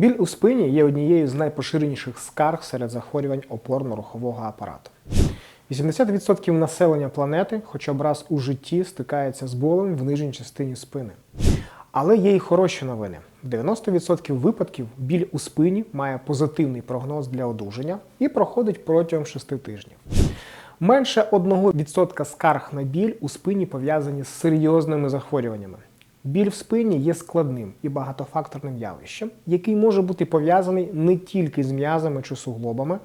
Біль у спині є однією з найпоширеніших скарг серед захворювань опорно-рухового апарату. 80% населення планети хоча б раз у житті стикається з болем в нижній частині спини. Але є й хороші новини. 90% випадків біль у спині має позитивний прогноз для одужання і проходить протягом 6 тижнів. Менше 1% скарг на біль у спині пов'язані з серйозними захворюваннями. Біль в спині є складним і багатофакторним явищем, який може бути пов'язаний не тільки з м'язами чи суглобами,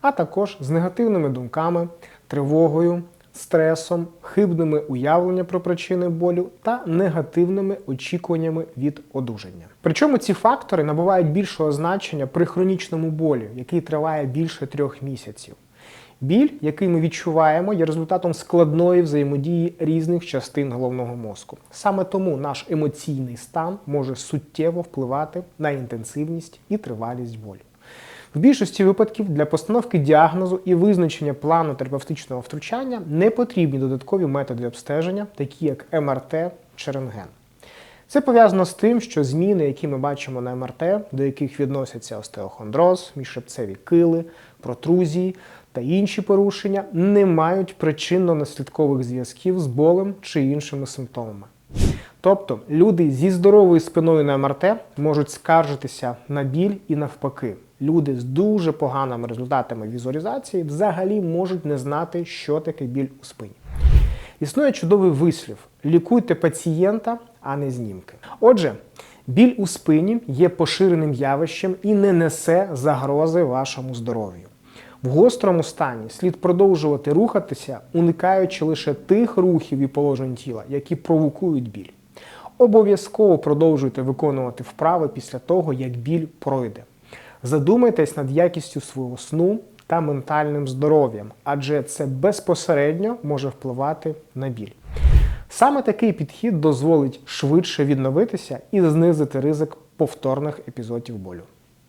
а також з негативними думками, тривогою, стресом, хибними уявленнями про причини болю та негативними очікуваннями від одужання. Причому ці фактори набувають більшого значення при хронічному болі, який триває більше трьох місяців. Біль, який ми відчуваємо, є результатом складної взаємодії різних частин головного мозку. Саме тому наш емоційний стан може суттєво впливати на інтенсивність і тривалість болю. В більшості випадків для постановки діагнозу і визначення плану терапевтичного втручання не потрібні додаткові методи обстеження, такі як МРТ чи рентген. Це пов'язано з тим, що зміни, які ми бачимо на МРТ, до яких відносяться остеохондроз, міжшипцеві кили, протрузії та інші порушення, не мають причинно-наслідкових зв'язків з болем чи іншими симптомами. Тобто люди зі здоровою спиною на МРТ можуть скаржитися на біль і навпаки. Люди з дуже поганими результатами візуалізації взагалі можуть не знати, що таке біль у спині. Існує чудовий вислів: лікуйте пацієнта, а не знімки. Отже, біль у спині є поширеним явищем і не несе загрози вашому здоров'ю. В гострому стані слід продовжувати рухатися, уникаючи лише тих рухів і положень тіла, які провокують біль. Обов'язково продовжуйте виконувати вправи після того, як біль пройде. Задумайтесь над якістю свого сну та ментальним здоров'ям, адже це безпосередньо може впливати на біль. Саме такий підхід дозволить швидше відновитися і знизити ризик повторних епізодів болю.